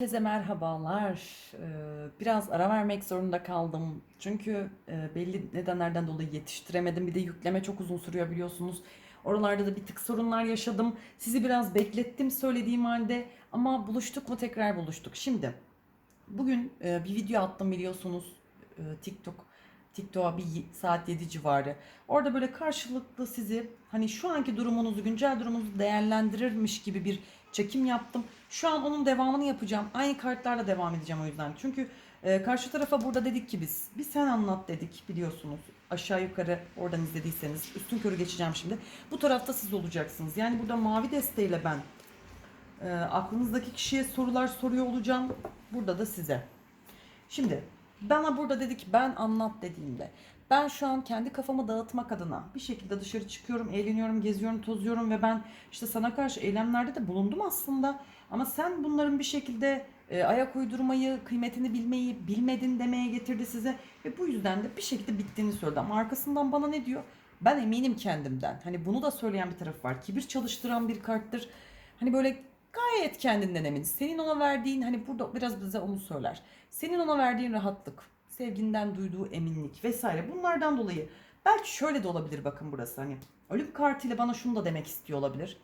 Herkese merhabalar. Ee, Biraz ara vermek zorunda kaldım. Çünkü e, belli nedenlerden dolayı yetiştiremedim. Bir de yükleme çok uzun sürüyor biliyorsunuz. Oralarda da bir tık sorunlar yaşadım. Sizi biraz beklettim söylediğim halde. Ama buluştuk mu tekrar buluştuk. Şimdi bugün e, bir video attım biliyorsunuz e, TikTok. TikTok'a bir saat 7 civarı. Orada böyle karşılıklı sizi hani şu anki durumunuzu, güncel durumunuzu değerlendirirmiş gibi bir çekim yaptım. Şu an onun devamını yapacağım. Aynı kartlarla devam edeceğim o yüzden. Çünkü e, karşı tarafa burada dedik ki biz. Bir sen anlat dedik biliyorsunuz. Aşağı yukarı oradan izlediyseniz. Üstün körü geçeceğim şimdi. Bu tarafta siz olacaksınız. Yani burada mavi desteğiyle ben e, aklınızdaki kişiye sorular soruyor olacağım. Burada da size. Şimdi bana burada dedi ki ben anlat dediğimde ben şu an kendi kafamı dağıtmak adına bir şekilde dışarı çıkıyorum, eğleniyorum, geziyorum, tozuyorum ve ben işte sana karşı eylemlerde de bulundum aslında. Ama sen bunların bir şekilde e, ayak uydurmayı, kıymetini bilmeyi bilmedin demeye getirdi size ve bu yüzden de bir şekilde bittiğini söyledi. Ama arkasından bana ne diyor? Ben eminim kendimden. Hani bunu da söyleyen bir taraf var. Kibir çalıştıran bir karttır. Hani böyle gayet kendinden emin. Senin ona verdiğin hani burada biraz bize onu söyler. Senin ona verdiğin rahatlık, sevginden duyduğu eminlik vesaire bunlardan dolayı belki şöyle de olabilir bakın burası hani ölüm kartıyla bana şunu da demek istiyor olabilir.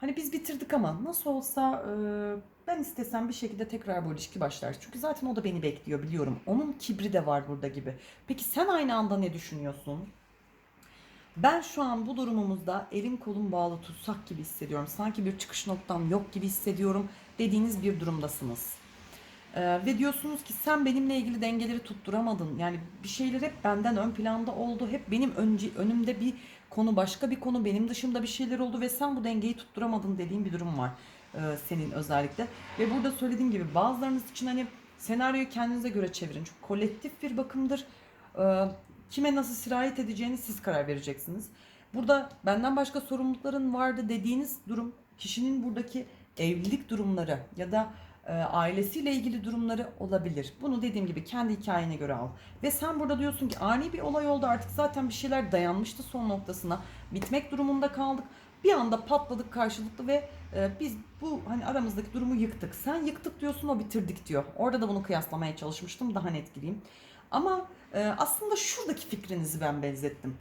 Hani biz bitirdik ama nasıl olsa e, ben istesem bir şekilde tekrar bu ilişki başlar. Çünkü zaten o da beni bekliyor biliyorum. Onun kibri de var burada gibi. Peki sen aynı anda ne düşünüyorsun? Ben şu an bu durumumuzda elim kolum bağlı tutsak gibi hissediyorum. Sanki bir çıkış noktam yok gibi hissediyorum dediğiniz bir durumdasınız. Ee, ve diyorsunuz ki sen benimle ilgili dengeleri tutturamadın. Yani bir şeyler hep benden ön planda oldu. Hep benim önce, önümde bir konu başka bir konu benim dışımda bir şeyler oldu ve sen bu dengeyi tutturamadın dediğim bir durum var ee, senin özellikle. Ve burada söylediğim gibi bazılarınız için hani senaryoyu kendinize göre çevirin. Çünkü kolektif bir bakımdır. Ee, kime nasıl sirayet edeceğini siz karar vereceksiniz. Burada benden başka sorumlulukların vardı dediğiniz durum kişinin buradaki evlilik durumları ya da e, ailesiyle ilgili durumları olabilir. Bunu dediğim gibi kendi hikayene göre al. Ve sen burada diyorsun ki ani bir olay oldu artık zaten bir şeyler dayanmıştı son noktasına. Bitmek durumunda kaldık. Bir anda patladık karşılıklı ve e, biz bu hani aramızdaki durumu yıktık. Sen yıktık diyorsun o bitirdik diyor. Orada da bunu kıyaslamaya çalışmıştım daha net gireyim. Ama e, aslında şuradaki fikrinizi ben benzettim.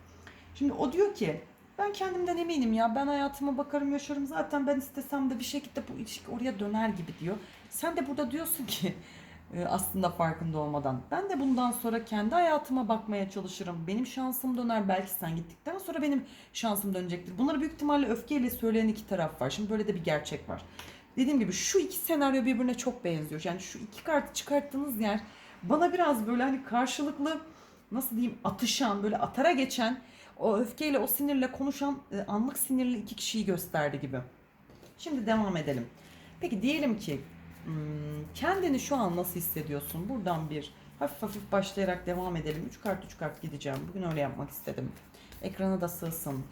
Şimdi o diyor ki ben kendimden eminim ya ben hayatıma bakarım yaşarım zaten ben istesem de bir şekilde bu ilişki oraya döner gibi diyor. Sen de burada diyorsun ki e, aslında farkında olmadan ben de bundan sonra kendi hayatıma bakmaya çalışırım. Benim şansım döner belki sen gittikten sonra benim şansım dönecektir. Bunları büyük ihtimalle öfkeyle söyleyen iki taraf var. Şimdi böyle de bir gerçek var. Dediğim gibi şu iki senaryo birbirine çok benziyor. Yani şu iki kartı çıkarttığınız yer bana biraz böyle hani karşılıklı nasıl diyeyim atışan böyle atara geçen o öfkeyle o sinirle konuşan e, anlık sinirli iki kişiyi gösterdi gibi. Şimdi devam edelim. Peki diyelim ki kendini şu an nasıl hissediyorsun? Buradan bir hafif hafif başlayarak devam edelim. Üç kart üç kart gideceğim. Bugün öyle yapmak istedim. Ekrana da sığsın.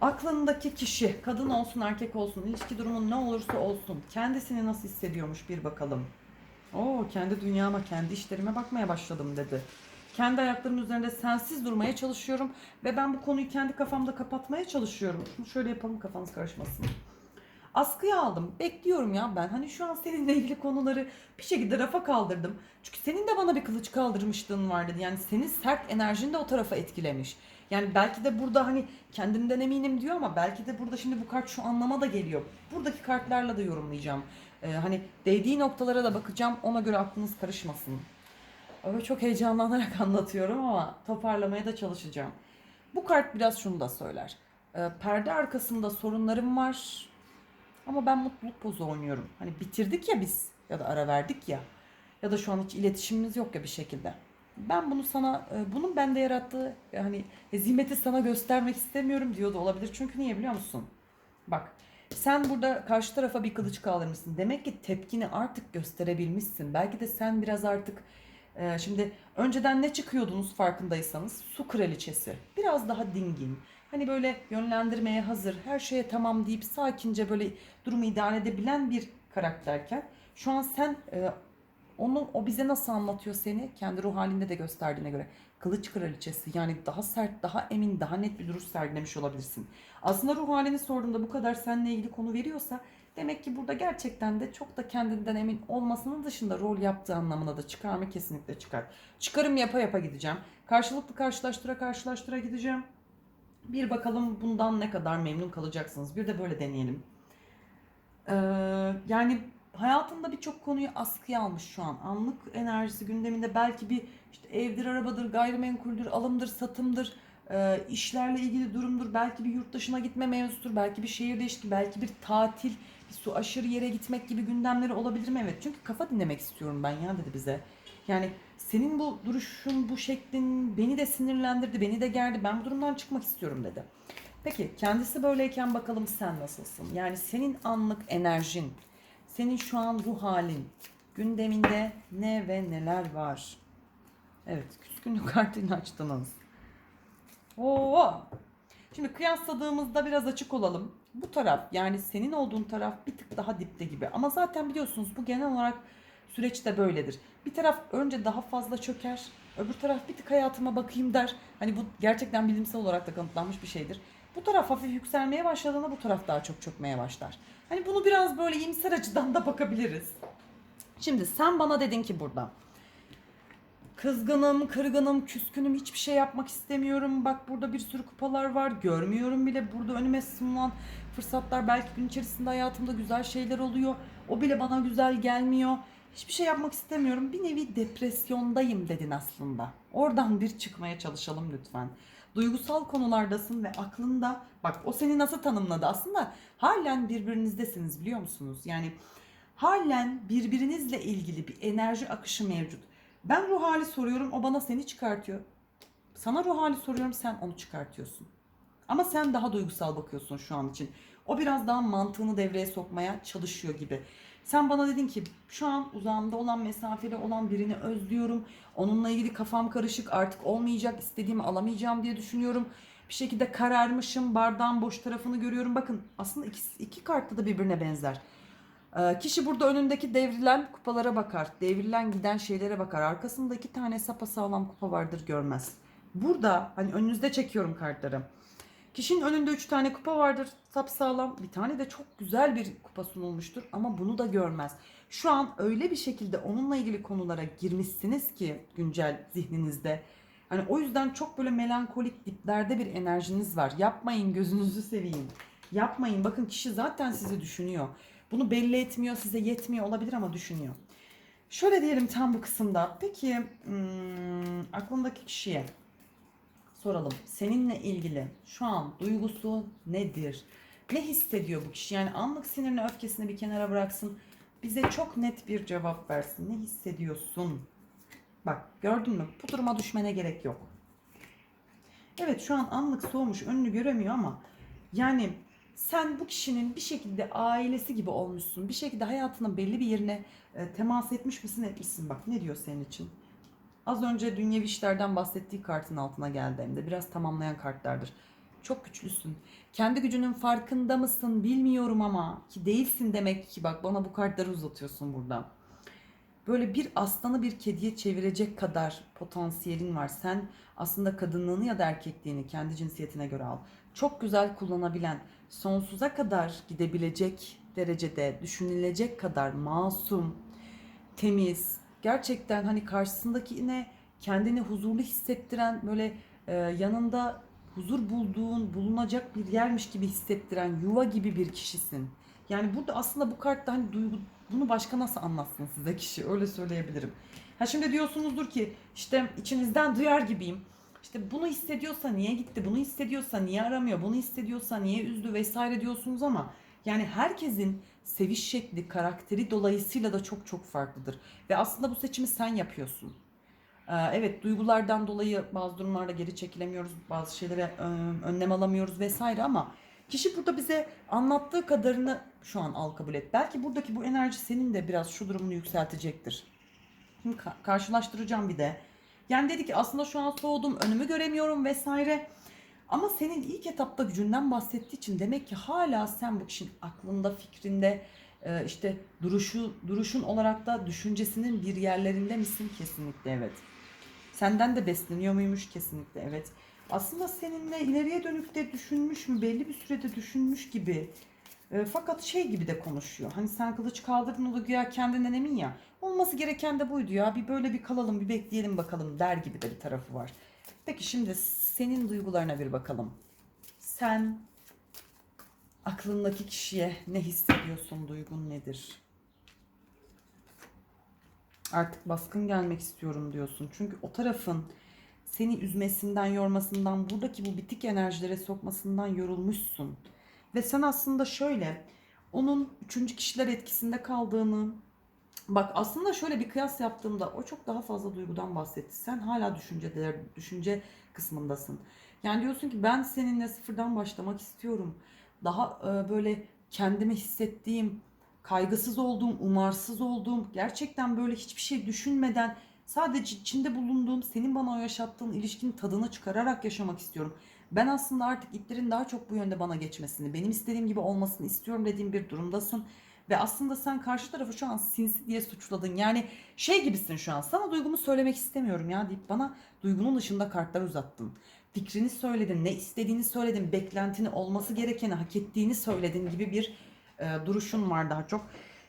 Aklındaki kişi, kadın olsun erkek olsun, ilişki durumun ne olursa olsun kendisini nasıl hissediyormuş bir bakalım. Oo kendi dünyama, kendi işlerime bakmaya başladım dedi. Kendi ayaklarımın üzerinde sensiz durmaya çalışıyorum ve ben bu konuyu kendi kafamda kapatmaya çalışıyorum. Şunu şöyle yapalım kafanız karışmasın. Askıya aldım. Bekliyorum ya ben. Hani şu an seninle ilgili konuları bir şekilde rafa kaldırdım. Çünkü senin de bana bir kılıç kaldırmışlığın vardı. Yani senin sert enerjin de o tarafa etkilemiş. Yani belki de burada hani kendimden eminim diyor ama belki de burada şimdi bu kart şu anlama da geliyor. Buradaki kartlarla da yorumlayacağım. Ee, hani değdiği noktalara da bakacağım. Ona göre aklınız karışmasın. Öyle çok heyecanlanarak anlatıyorum ama toparlamaya da çalışacağım. Bu kart biraz şunu da söyler. Ee, perde arkasında sorunlarım var. Ama ben mutluluk pozu oynuyorum. Hani bitirdik ya biz ya da ara verdik ya. Ya da şu an hiç iletişimimiz yok ya bir şekilde. Ben bunu sana, e, bunun bende yarattığı hani hezimeti sana göstermek istemiyorum diyor da olabilir. Çünkü niye biliyor musun? Bak sen burada karşı tarafa bir kılıç kaldırmışsın. Demek ki tepkini artık gösterebilmişsin. Belki de sen biraz artık e, şimdi önceden ne çıkıyordunuz farkındaysanız su kraliçesi. Biraz daha dingin. Hani böyle yönlendirmeye hazır, her şeye tamam deyip sakince böyle durumu idare edebilen bir karakterken şu an sen e, onu o bize nasıl anlatıyor seni kendi ruh halinde de gösterdiğine göre kılıç kraliçesi yani daha sert daha emin daha net bir duruş sergilemiş olabilirsin. Aslında ruh halini sorduğunda bu kadar seninle ilgili konu veriyorsa Demek ki burada gerçekten de çok da kendinden emin olmasının dışında rol yaptığı anlamına da çıkar mı? Kesinlikle çıkar. Çıkarım yapa yapa gideceğim. Karşılıklı karşılaştıra karşılaştıra gideceğim. Bir bakalım bundan ne kadar memnun kalacaksınız. Bir de böyle deneyelim. Ee, yani hayatında birçok konuyu askıya almış şu an. Anlık enerjisi gündeminde belki bir işte evdir, arabadır, gayrimenkuldür, alımdır, satımdır, e, işlerle ilgili durumdur. Belki bir yurt dışına gitme mevzusudur. Belki bir şehir değişikliği, belki bir tatil, bir su aşırı yere gitmek gibi gündemleri olabilir mi? Evet. Çünkü kafa dinlemek istiyorum ben ya dedi bize. Yani senin bu duruşun, bu şeklin beni de sinirlendirdi, beni de gerdi. Ben bu durumdan çıkmak istiyorum dedi. Peki kendisi böyleyken bakalım sen nasılsın? Yani senin anlık enerjin, senin şu an ruh halin, gündeminde ne ve neler var? Evet, küskünlük kartını açtınız. Oo. Şimdi kıyasladığımızda biraz açık olalım. Bu taraf yani senin olduğun taraf bir tık daha dipte gibi. Ama zaten biliyorsunuz bu genel olarak süreçte böyledir. Bir taraf önce daha fazla çöker. Öbür taraf bir tık hayatıma bakayım der. Hani bu gerçekten bilimsel olarak da kanıtlanmış bir şeydir. Bu taraf hafif yükselmeye başladığında bu taraf daha çok çökmeye başlar. Hani bunu biraz böyle iyimser açıdan da bakabiliriz. Şimdi sen bana dedin ki burada. Kızgınım, kırgınım, küskünüm, hiçbir şey yapmak istemiyorum. Bak burada bir sürü kupalar var. Görmüyorum bile burada önüme sunulan fırsatlar. Belki gün içerisinde hayatımda güzel şeyler oluyor. O bile bana güzel gelmiyor. Hiçbir şey yapmak istemiyorum. Bir nevi depresyondayım dedin aslında. Oradan bir çıkmaya çalışalım lütfen. Duygusal konulardasın ve aklında bak o seni nasıl tanımladı aslında halen birbirinizdesiniz biliyor musunuz? Yani halen birbirinizle ilgili bir enerji akışı mevcut. Ben ruh hali soruyorum o bana seni çıkartıyor. Sana ruh hali soruyorum sen onu çıkartıyorsun. Ama sen daha duygusal bakıyorsun şu an için. O biraz daha mantığını devreye sokmaya çalışıyor gibi. Sen bana dedin ki şu an uzağımda olan mesafeli olan birini özlüyorum. Onunla ilgili kafam karışık artık olmayacak istediğimi alamayacağım diye düşünüyorum. Bir şekilde kararmışım bardağın boş tarafını görüyorum. Bakın aslında iki, iki kartta da birbirine benzer. Ee, kişi burada önündeki devrilen kupalara bakar. Devrilen giden şeylere bakar. Arkasında iki tane sapasağlam kupa vardır görmez. Burada hani önünüzde çekiyorum kartları. Kişinin önünde üç tane kupa vardır sapsağlam. Bir tane de çok güzel bir kupa sunulmuştur ama bunu da görmez. Şu an öyle bir şekilde onunla ilgili konulara girmişsiniz ki güncel zihninizde. Hani o yüzden çok böyle melankolik diplerde bir enerjiniz var. Yapmayın gözünüzü seveyim. Yapmayın. Bakın kişi zaten sizi düşünüyor. Bunu belli etmiyor, size yetmiyor olabilir ama düşünüyor. Şöyle diyelim tam bu kısımda. Peki hmm, aklındaki kişiye soralım. Seninle ilgili şu an duygusu nedir? Ne hissediyor bu kişi? Yani anlık sinirini, öfkesini bir kenara bıraksın. Bize çok net bir cevap versin. Ne hissediyorsun? Bak gördün mü? Bu duruma düşmene gerek yok. Evet şu an anlık soğumuş, önünü göremiyor ama yani sen bu kişinin bir şekilde ailesi gibi olmuşsun. Bir şekilde hayatının belli bir yerine e, temas etmiş misin etmişsin. Bak ne diyor senin için? Az önce dünyevi işlerden bahsettiği kartın altına geldi hem de biraz tamamlayan kartlardır. Çok güçlüsün. Kendi gücünün farkında mısın bilmiyorum ama ki değilsin demek ki bak bana bu kartları uzatıyorsun burada. Böyle bir aslanı bir kediye çevirecek kadar potansiyelin var. Sen aslında kadınlığını ya da erkekliğini kendi cinsiyetine göre al. Çok güzel kullanabilen, sonsuza kadar gidebilecek derecede düşünülecek kadar masum, temiz, gerçekten hani karşısındakine kendini huzurlu hissettiren böyle e, yanında huzur bulduğun, bulunacak bir yermiş gibi hissettiren yuva gibi bir kişisin. Yani burada aslında bu kartta hani duygu bunu başka nasıl anlatsın size kişi öyle söyleyebilirim. Ha şimdi diyorsunuzdur ki işte içinizden duyar gibiyim. İşte bunu hissediyorsa niye gitti, bunu hissediyorsa niye aramıyor, bunu hissediyorsa niye üzdü vesaire diyorsunuz ama yani herkesin seviş şekli, karakteri dolayısıyla da çok çok farklıdır. Ve aslında bu seçimi sen yapıyorsun. Ee, Evet duygulardan dolayı bazı durumlarda geri çekilemiyoruz, bazı şeylere e, önlem alamıyoruz vesaire ama kişi burada bize anlattığı kadarını şu an al kabul et. Belki buradaki bu enerji senin de biraz şu durumunu yükseltecektir. Şimdi ka- karşılaştıracağım bir de. Yani dedi ki aslında şu an soğudum, önümü göremiyorum vesaire. Ama senin ilk etapta gücünden bahsettiği için demek ki hala sen bu kişinin aklında, fikrinde, e, işte duruşu, duruşun olarak da düşüncesinin bir yerlerinde misin? Kesinlikle evet. Senden de besleniyor muymuş? Kesinlikle evet. Aslında seninle ileriye dönük de düşünmüş mü? Belli bir sürede düşünmüş gibi. E, fakat şey gibi de konuşuyor. Hani sen kılıç kaldırdın o da güya kendinden emin ya. Olması gereken de buydu ya. Bir böyle bir kalalım bir bekleyelim bakalım der gibi de bir tarafı var. Peki şimdi senin duygularına bir bakalım. Sen aklındaki kişiye ne hissediyorsun? Duygun nedir? Artık baskın gelmek istiyorum diyorsun. Çünkü o tarafın seni üzmesinden, yormasından, buradaki bu bitik enerjilere sokmasından yorulmuşsun. Ve sen aslında şöyle, onun üçüncü kişiler etkisinde kaldığını, bak aslında şöyle bir kıyas yaptığımda o çok daha fazla duygudan bahsetti. Sen hala düşünceler, düşünce kısmındasın. Yani diyorsun ki ben seninle sıfırdan başlamak istiyorum. Daha e, böyle kendimi hissettiğim, kaygısız olduğum, umarsız olduğum, gerçekten böyle hiçbir şey düşünmeden sadece içinde bulunduğum, senin bana yaşattığın ilişkinin tadını çıkararak yaşamak istiyorum. Ben aslında artık iplerin daha çok bu yönde bana geçmesini, benim istediğim gibi olmasını istiyorum dediğim bir durumdasın. Ve aslında sen karşı tarafı şu an sinsi diye suçladın. Yani şey gibisin şu an. Sana duygumu söylemek istemiyorum ya deyip bana duygunun dışında kartlar uzattın. Fikrini söyledin, ne istediğini söyledin, beklentini olması gerekeni, hak ettiğini söyledin gibi bir e, duruşun var daha çok.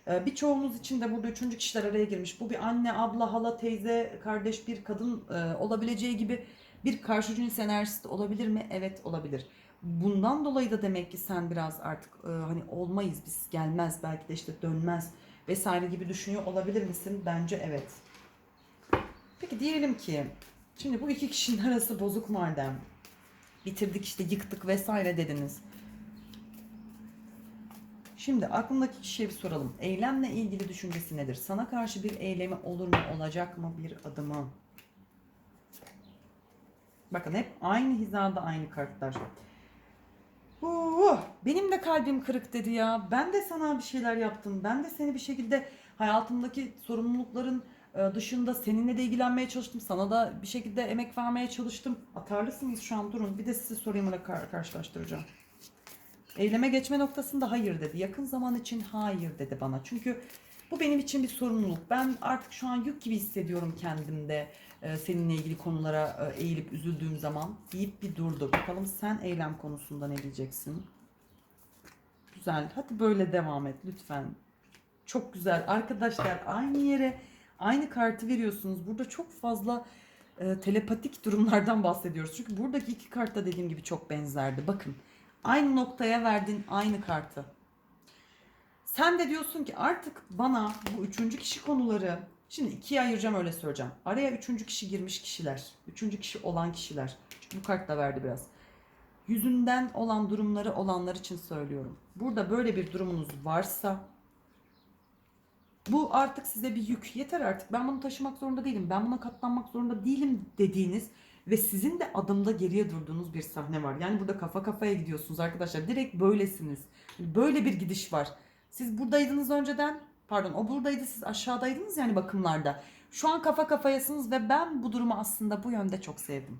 E, birçoğunuz için de burada üçüncü kişiler araya girmiş. Bu bir anne, abla, hala, teyze, kardeş, bir kadın e, olabileceği gibi bir karşı cins enerjisi olabilir mi? Evet olabilir. Bundan dolayı da demek ki sen biraz artık e, hani olmayız biz gelmez belki de işte dönmez vesaire gibi düşünüyor olabilir misin? Bence evet. Peki diyelim ki şimdi bu iki kişinin arası bozuk madem bitirdik işte yıktık vesaire dediniz. Şimdi aklındaki kişiye bir soralım. Eylemle ilgili düşüncesi nedir? Sana karşı bir eylemi olur mu, olacak mı bir adımı? Bakın hep aynı hizada aynı kartlar. Uh, benim de kalbim kırık dedi ya. Ben de sana bir şeyler yaptım. Ben de seni bir şekilde hayatımdaki sorumlulukların e, dışında seninle de ilgilenmeye çalıştım. Sana da bir şekilde emek vermeye çalıştım. Atarlısınız şu an durun. Bir de size sorayım ona kar- karşılaştıracağım. Eyleme geçme noktasında hayır dedi. Yakın zaman için hayır dedi bana. Çünkü bu benim için bir sorumluluk. Ben artık şu an yük gibi hissediyorum kendimde seninle ilgili konulara e, eğilip üzüldüğüm zaman deyip bir durdu. Bakalım sen eylem konusunda ne diyeceksin? Güzel. Hadi böyle devam et lütfen. Çok güzel. Arkadaşlar aynı yere aynı kartı veriyorsunuz. Burada çok fazla e, telepatik durumlardan bahsediyoruz. Çünkü buradaki iki kart da dediğim gibi çok benzerdi. Bakın aynı noktaya verdin aynı kartı. Sen de diyorsun ki artık bana bu üçüncü kişi konuları şimdi ikiye ayıracağım öyle söyleyeceğim. Araya üçüncü kişi girmiş kişiler. Üçüncü kişi olan kişiler. Çünkü bu kart da verdi biraz. Yüzünden olan durumları olanlar için söylüyorum. Burada böyle bir durumunuz varsa bu artık size bir yük. Yeter artık ben bunu taşımak zorunda değilim. Ben buna katlanmak zorunda değilim dediğiniz ve sizin de adımda geriye durduğunuz bir sahne var. Yani burada kafa kafaya gidiyorsunuz arkadaşlar. Direkt böylesiniz. Böyle bir gidiş var. Siz buradaydınız önceden. Pardon o buradaydı siz aşağıdaydınız yani bakımlarda. Şu an kafa kafayasınız ve ben bu durumu aslında bu yönde çok sevdim.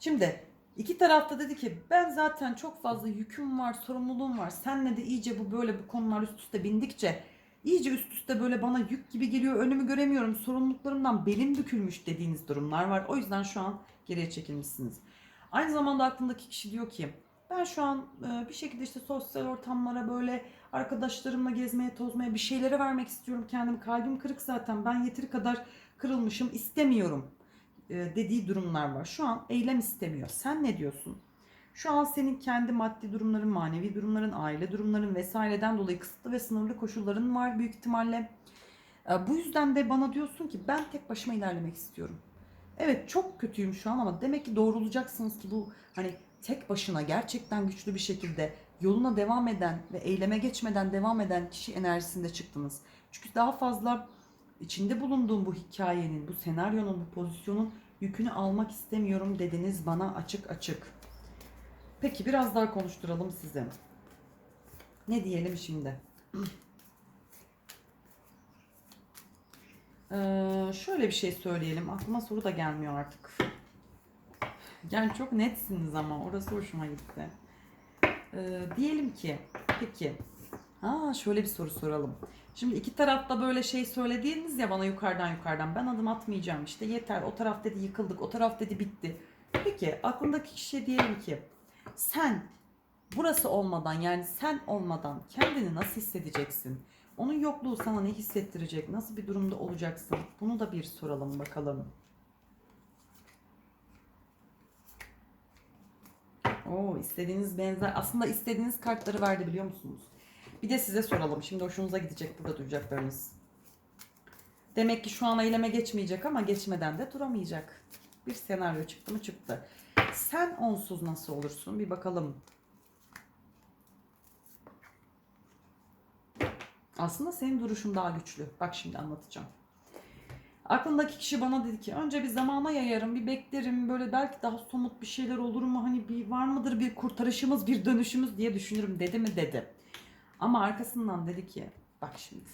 Şimdi iki tarafta dedi ki ben zaten çok fazla yüküm var, sorumluluğum var. Senle de iyice bu böyle bu konular üst üste bindikçe iyice üst üste böyle bana yük gibi geliyor. Önümü göremiyorum. Sorumluluklarımdan belim bükülmüş dediğiniz durumlar var. O yüzden şu an geriye çekilmişsiniz. Aynı zamanda aklındaki kişi diyor ki ben şu an bir şekilde işte sosyal ortamlara böyle arkadaşlarımla gezmeye, tozmaya bir şeylere vermek istiyorum kendim. Kalbim kırık zaten. Ben yeteri kadar kırılmışım. istemiyorum e, dediği durumlar var. Şu an eylem istemiyor. Sen ne diyorsun? Şu an senin kendi maddi durumların, manevi durumların, aile durumların vesaireden dolayı kısıtlı ve sınırlı koşulların var büyük ihtimalle. E, Bu yüzden de bana diyorsun ki ben tek başıma ilerlemek istiyorum. Evet çok kötüyüm şu an ama demek ki doğrulacaksınız ki bu hani tek başına gerçekten güçlü bir şekilde yoluna devam eden ve eyleme geçmeden devam eden kişi enerjisinde çıktınız. Çünkü daha fazla içinde bulunduğum bu hikayenin, bu senaryonun, bu pozisyonun yükünü almak istemiyorum dediniz bana açık açık. Peki biraz daha konuşturalım sizi. Ne diyelim şimdi? Ee, şöyle bir şey söyleyelim. Aklıma soru da gelmiyor artık. Yani çok netsiniz ama orası hoşuma gitti. Ee, diyelim ki peki ha şöyle bir soru soralım. Şimdi iki tarafta böyle şey söylediğiniz ya bana yukarıdan yukarıdan ben adım atmayacağım işte yeter o taraf dedi yıkıldık o taraf dedi bitti. Peki aklındaki kişiye diyelim ki sen Burası olmadan yani sen olmadan kendini nasıl hissedeceksin? Onun yokluğu sana ne hissettirecek? Nasıl bir durumda olacaksın? Bunu da bir soralım bakalım. Oo, istediğiniz benzer. Aslında istediğiniz kartları verdi biliyor musunuz? Bir de size soralım. Şimdi hoşunuza gidecek burada duyacaklarınız. Demek ki şu an eyleme geçmeyecek ama geçmeden de duramayacak. Bir senaryo çıktı mı çıktı. Sen onsuz nasıl olursun? Bir bakalım. Aslında senin duruşun daha güçlü. Bak şimdi anlatacağım. Aklındaki kişi bana dedi ki önce bir zamana yayarım, bir beklerim. Böyle belki daha somut bir şeyler olur mu? Hani bir var mıdır bir kurtarışımız, bir dönüşümüz diye düşünürüm dedi mi dedi. Ama arkasından dedi ki bak şimdi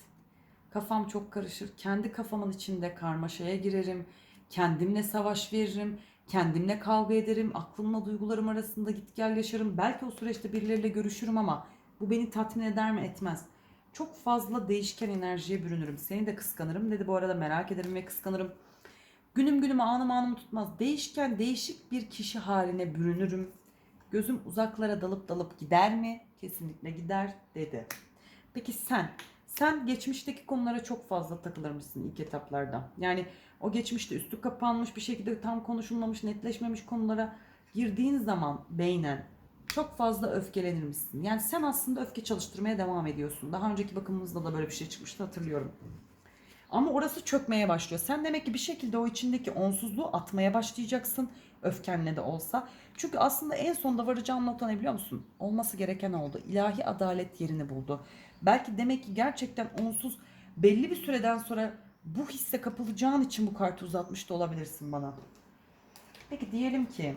kafam çok karışır. Kendi kafamın içinde karmaşaya girerim. Kendimle savaş veririm. Kendimle kavga ederim. Aklımla duygularım arasında git gel yaşarım. Belki o süreçte birileriyle görüşürüm ama bu beni tatmin eder mi etmez. Çok fazla değişken enerjiye bürünürüm. Seni de kıskanırım dedi bu arada merak ederim ve kıskanırım. Günüm günüm anım anım tutmaz. Değişken değişik bir kişi haline bürünürüm. Gözüm uzaklara dalıp dalıp gider mi? Kesinlikle gider dedi. Peki sen? Sen geçmişteki konulara çok fazla takılır mısın ilk etaplarda? Yani o geçmişte üstü kapanmış bir şekilde tam konuşulmamış, netleşmemiş konulara girdiğin zaman beynen çok fazla öfkelenir misin? Yani sen aslında öfke çalıştırmaya devam ediyorsun. Daha önceki bakımımızda da böyle bir şey çıkmıştı hatırlıyorum. Ama orası çökmeye başlıyor. Sen demek ki bir şekilde o içindeki onsuzluğu atmaya başlayacaksın. Öfkenle de olsa. Çünkü aslında en sonunda varacağın nokta ne biliyor musun? Olması gereken oldu. İlahi adalet yerini buldu. Belki demek ki gerçekten onsuz belli bir süreden sonra bu hisse kapılacağın için bu kartı uzatmış da olabilirsin bana. Peki diyelim ki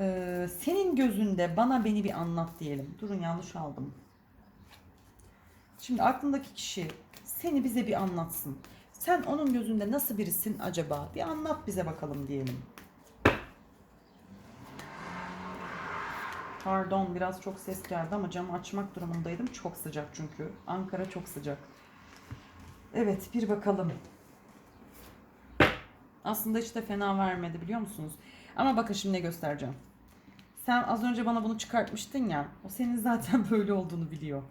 Ee, senin gözünde bana beni bir anlat diyelim. Durun yanlış aldım. Şimdi aklındaki kişi seni bize bir anlatsın. Sen onun gözünde nasıl birisin acaba? Bir anlat bize bakalım diyelim. Pardon biraz çok ses geldi ama camı açmak durumundaydım. Çok sıcak çünkü. Ankara çok sıcak. Evet bir bakalım. Aslında hiç de fena vermedi biliyor musunuz? Ama bakın şimdi ne göstereceğim. Sen az önce bana bunu çıkartmıştın ya. O senin zaten böyle olduğunu biliyor.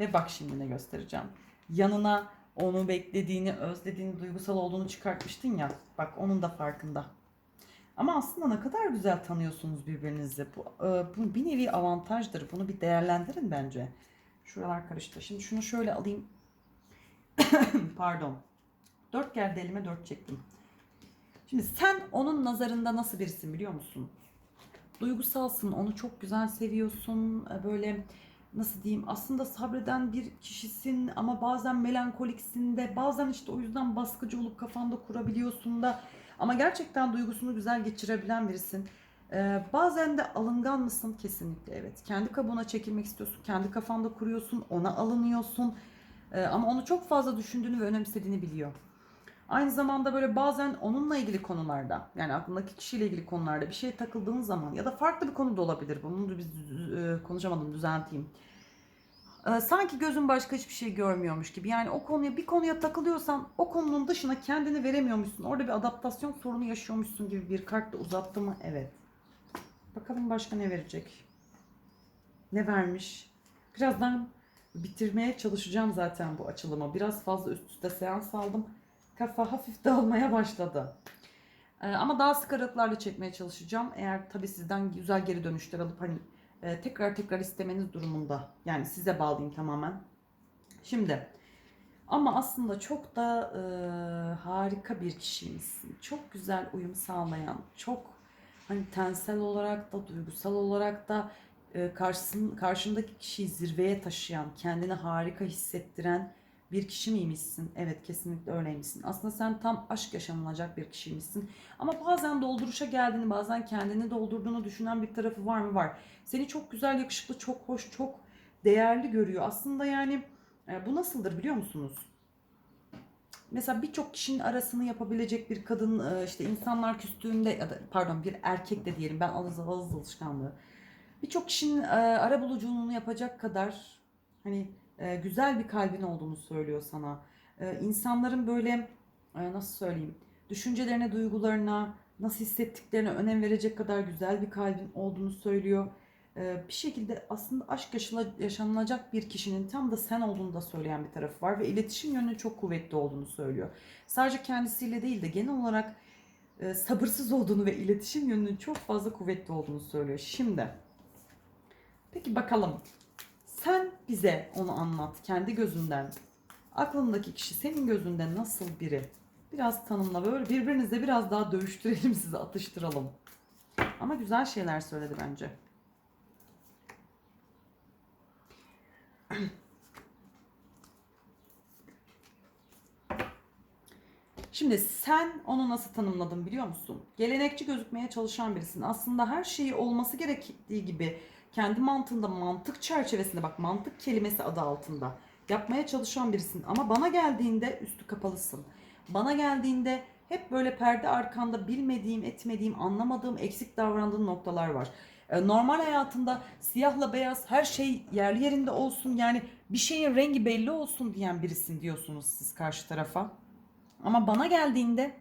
Ve bak şimdi ne göstereceğim. Yanına onu beklediğini, özlediğini, duygusal olduğunu çıkartmıştın ya. Bak onun da farkında. Ama aslında ne kadar güzel tanıyorsunuz birbirinizi. Bu, e, bu bir nevi avantajdır. Bunu bir değerlendirin bence. Şuralar karıştı. Şimdi şunu şöyle alayım. Pardon. Dört geldi elime dört çektim. Şimdi sen onun nazarında nasıl birisin biliyor musun? Duygusalsın, onu çok güzel seviyorsun. E, Böyle nasıl diyeyim aslında sabreden bir kişisin ama bazen melankoliksin de bazen işte o yüzden baskıcı olup kafanda kurabiliyorsun da ama gerçekten duygusunu güzel geçirebilen birisin. Ee, bazen de alıngan mısın? Kesinlikle evet. Kendi kabuğuna çekilmek istiyorsun. Kendi kafanda kuruyorsun. Ona alınıyorsun. Ee, ama onu çok fazla düşündüğünü ve önemsediğini biliyor. Aynı zamanda böyle bazen onunla ilgili konularda yani aklındaki kişiyle ilgili konularda bir şeye takıldığın zaman ya da farklı bir konu da olabilir. Bunu da biz e, konuşamadım düzelteyim. Ee, sanki gözün başka hiçbir şey görmüyormuş gibi. Yani o konuya bir konuya takılıyorsan o konunun dışına kendini veremiyormuşsun. Orada bir adaptasyon sorunu yaşıyormuşsun gibi bir kart da uzattı mı? Evet. Bakalım başka ne verecek? Ne vermiş? Birazdan bitirmeye çalışacağım zaten bu açılımı. Biraz fazla üst üste seans aldım. Kafa hafif dağılmaya başladı. Ee, ama daha sık aralıklarla çekmeye çalışacağım. Eğer tabii sizden güzel geri dönüşler alıp hani e, tekrar tekrar istemeniz durumunda. Yani size bağlayayım tamamen. Şimdi ama aslında çok da e, harika bir kişiymişsin. Çok güzel uyum sağlayan, çok hani tensel olarak da duygusal olarak da e, karşısın, karşındaki kişiyi zirveye taşıyan, kendini harika hissettiren bir kişi miymişsin? Evet kesinlikle öyleymişsin. Aslında sen tam aşk yaşanılacak bir kişiymişsin. Ama bazen dolduruşa geldiğini, bazen kendini doldurduğunu düşünen bir tarafı var mı? Var. Seni çok güzel, yakışıklı, çok hoş, çok değerli görüyor. Aslında yani e, bu nasıldır biliyor musunuz? Mesela birçok kişinin arasını yapabilecek bir kadın e, işte insanlar küstüğünde ya da pardon bir erkek de diyelim ben ağız ağız alışkanlığı. Birçok kişinin e, ara buluculuğunu yapacak kadar hani e, güzel bir kalbin olduğunu söylüyor sana. E, insanların böyle e, nasıl söyleyeyim düşüncelerine, duygularına nasıl hissettiklerine önem verecek kadar güzel bir kalbin olduğunu söylüyor. Ee, bir şekilde aslında aşk yaşanılacak bir kişinin tam da sen olduğunu da söyleyen bir tarafı var ve iletişim yönünün çok kuvvetli olduğunu söylüyor. Sadece kendisiyle değil de genel olarak e, sabırsız olduğunu ve iletişim yönünün çok fazla kuvvetli olduğunu söylüyor. Şimdi peki bakalım sen bize onu anlat kendi gözünden. Aklındaki kişi senin gözünden nasıl biri? Biraz tanımla böyle birbirinizle biraz daha dövüştürelim sizi atıştıralım. Ama güzel şeyler söyledi bence. Şimdi sen onu nasıl tanımladın biliyor musun? Gelenekçi gözükmeye çalışan birisin. Aslında her şeyi olması gerektiği gibi kendi mantığında mantık çerçevesinde bak mantık kelimesi adı altında yapmaya çalışan birisin. Ama bana geldiğinde üstü kapalısın. Bana geldiğinde hep böyle perde arkanda bilmediğim, etmediğim, anlamadığım, eksik davrandığın noktalar var. Ee, Normal hayatında siyahla beyaz her şey yerli yerinde olsun yani bir şeyin rengi belli olsun diyen birisin diyorsunuz siz karşı tarafa. Ama bana geldiğinde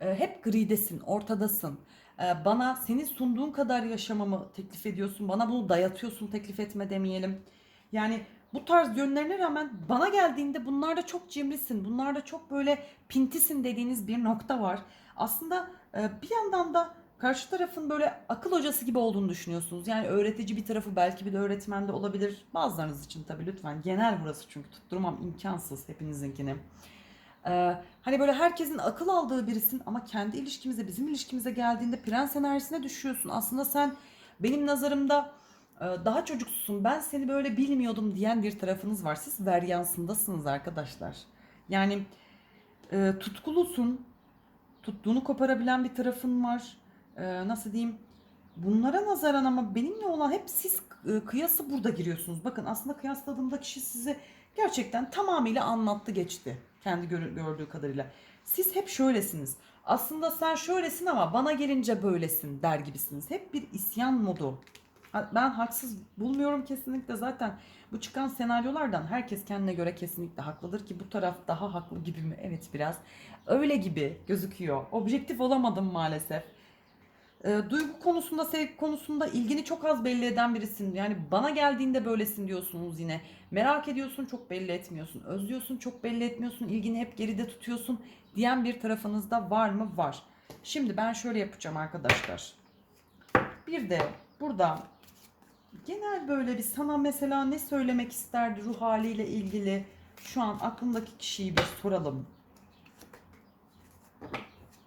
e, hep gridesin, ortadasın. E, bana senin sunduğun kadar yaşamamı teklif ediyorsun. Bana bunu dayatıyorsun, teklif etme demeyelim. Yani bu tarz yönlerine rağmen bana geldiğinde bunlarda çok cimrisin, bunlarda çok böyle pintisin dediğiniz bir nokta var. Aslında e, bir yandan da karşı tarafın böyle akıl hocası gibi olduğunu düşünüyorsunuz. Yani öğretici bir tarafı belki bir de öğretmen de olabilir. Bazılarınız için tabii lütfen. Genel burası çünkü tutturmam imkansız hepinizinkini. Ee, hani böyle herkesin akıl aldığı birisin ama kendi ilişkimize, bizim ilişkimize geldiğinde prens enerjisine düşüyorsun. Aslında sen benim nazarımda e, daha çocuksun. Ben seni böyle bilmiyordum diyen bir tarafınız var. Siz veryansındasınız arkadaşlar. Yani e, tutkulusun. Tuttuğunu koparabilen bir tarafın var. E, nasıl diyeyim? Bunlara nazaran ama benimle olan hep siz e, kıyası burada giriyorsunuz. Bakın aslında kıyasladığımda kişi sizi gerçekten tamamıyla anlattı geçti. Kendi gör- gördüğü kadarıyla. Siz hep şöylesiniz. Aslında sen şöylesin ama bana gelince böylesin der gibisiniz. Hep bir isyan modu. Ben haksız bulmuyorum kesinlikle zaten bu çıkan senaryolardan herkes kendine göre kesinlikle haklıdır ki bu taraf daha haklı gibi mi? Evet biraz. Öyle gibi gözüküyor. Objektif olamadım maalesef. E, duygu konusunda, sevgi konusunda ilgini çok az belli eden birisin. Yani bana geldiğinde böylesin diyorsunuz yine. Merak ediyorsun çok belli etmiyorsun. Özlüyorsun çok belli etmiyorsun. İlgini hep geride tutuyorsun diyen bir tarafınızda var mı? Var. Şimdi ben şöyle yapacağım arkadaşlar. Bir de burada genel böyle bir sana mesela ne söylemek isterdi ruh haliyle ilgili şu an aklımdaki kişiyi bir soralım.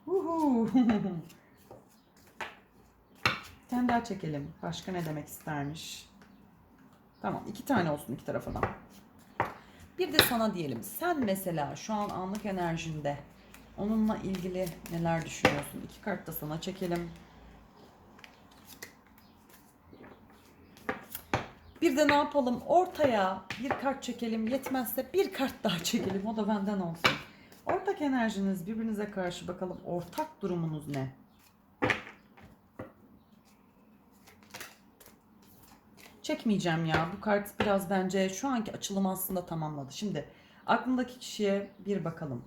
Uhu. Bir tane daha çekelim. Başka ne demek istermiş? Tamam iki tane olsun iki tarafa da. Bir de sana diyelim. Sen mesela şu an anlık enerjinde onunla ilgili neler düşünüyorsun? İki kart da sana çekelim. Bir de ne yapalım? Ortaya bir kart çekelim. Yetmezse bir kart daha çekelim. O da benden olsun. Ortak enerjiniz birbirinize karşı bakalım ortak durumunuz ne? Çekmeyeceğim ya. Bu kart biraz bence şu anki açılımı aslında tamamladı. Şimdi aklındaki kişiye bir bakalım.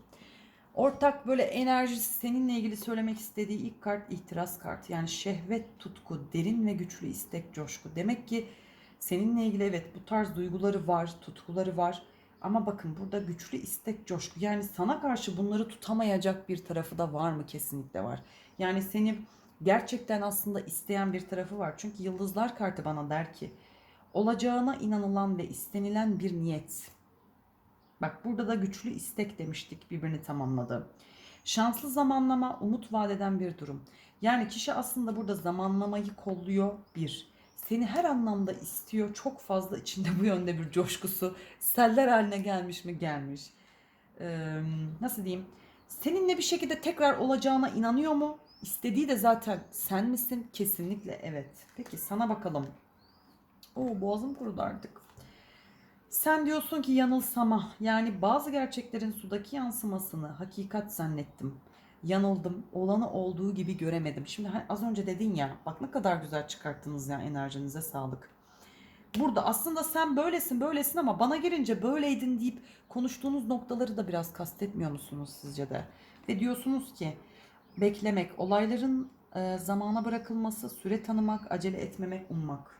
Ortak böyle enerjisi seninle ilgili söylemek istediği ilk kart ihtiras kartı. Yani şehvet, tutku, derin ve güçlü istek, coşku. Demek ki seninle ilgili evet bu tarz duyguları var, tutkuları var. Ama bakın burada güçlü istek, coşku. Yani sana karşı bunları tutamayacak bir tarafı da var mı? Kesinlikle var. Yani seni gerçekten aslında isteyen bir tarafı var. Çünkü yıldızlar kartı bana der ki olacağına inanılan ve istenilen bir niyet. Bak burada da güçlü istek demiştik birbirini tamamladı. Şanslı zamanlama, umut vadeden bir durum. Yani kişi aslında burada zamanlamayı kolluyor bir. Seni her anlamda istiyor. Çok fazla içinde bu yönde bir coşkusu. Seller haline gelmiş mi? Gelmiş. Ee, nasıl diyeyim? Seninle bir şekilde tekrar olacağına inanıyor mu? İstediği de zaten sen misin? Kesinlikle evet. Peki sana bakalım. Oo boğazım kurudu artık. Sen diyorsun ki yanılsama. Yani bazı gerçeklerin sudaki yansımasını hakikat zannettim. Yanıldım. Olanı olduğu gibi göremedim. Şimdi az önce dedin ya. Bak ne kadar güzel çıkarttınız ya enerjinize sağlık. Burada aslında sen böylesin böylesin ama bana gelince böyleydin deyip konuştuğunuz noktaları da biraz kastetmiyor musunuz sizce de? Ve diyorsunuz ki beklemek, olayların e, zamana bırakılması, süre tanımak, acele etmemek, ummak.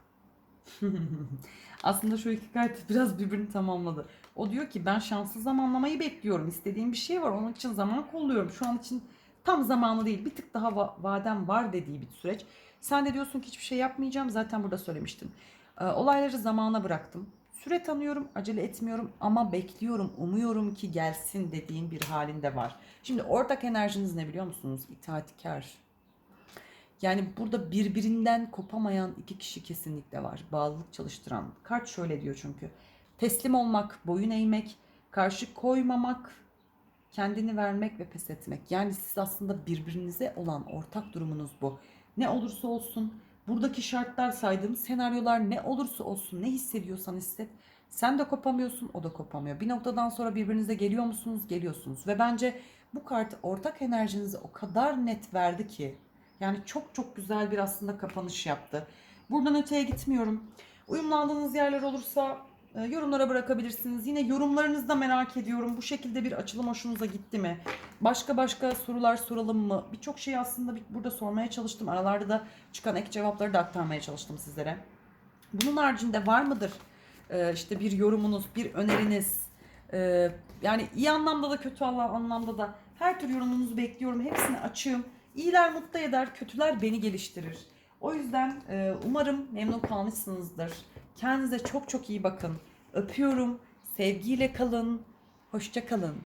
Aslında şu iki kart biraz birbirini tamamladı. O diyor ki ben şanslı zamanlamayı bekliyorum. İstediğim bir şey var. Onun için zaman kolluyorum. Şu an için tam zamanı değil. Bir tık daha va- vadem var dediği bir süreç. Sen de diyorsun ki hiçbir şey yapmayacağım. Zaten burada söylemiştin. Ee, olayları zamana bıraktım. Süre tanıyorum, acele etmiyorum ama bekliyorum, umuyorum ki gelsin dediğin bir halinde var. Şimdi ortak enerjiniz ne biliyor musunuz? İtaatkar. Yani burada birbirinden kopamayan iki kişi kesinlikle var. Bağlılık çalıştıran. Kart şöyle diyor çünkü. Teslim olmak, boyun eğmek, karşı koymamak, kendini vermek ve pes etmek. Yani siz aslında birbirinize olan ortak durumunuz bu. Ne olursa olsun, buradaki şartlar saydığım senaryolar ne olursa olsun, ne hissediyorsan hisset. Sen de kopamıyorsun, o da kopamıyor. Bir noktadan sonra birbirinize geliyor musunuz? Geliyorsunuz. Ve bence bu kart ortak enerjinizi o kadar net verdi ki. Yani çok çok güzel bir aslında kapanış yaptı. Buradan öteye gitmiyorum. Uyumlandığınız yerler olursa e, yorumlara bırakabilirsiniz. Yine yorumlarınızı da merak ediyorum. Bu şekilde bir açılım hoşunuza gitti mi? Başka başka sorular soralım mı? Birçok şey aslında burada sormaya çalıştım. Aralarda da çıkan ek cevapları da aktarmaya çalıştım sizlere. Bunun haricinde var mıdır? Ee, işte bir yorumunuz, bir öneriniz. Ee, yani iyi anlamda da kötü anla- anlamda da her tür yorumunuzu bekliyorum. Hepsini açığım. İyiler mutlu eder, kötüler beni geliştirir. O yüzden e, umarım memnun kalmışsınızdır. Kendinize çok çok iyi bakın. Öpüyorum. Sevgiyle kalın. Hoşça kalın.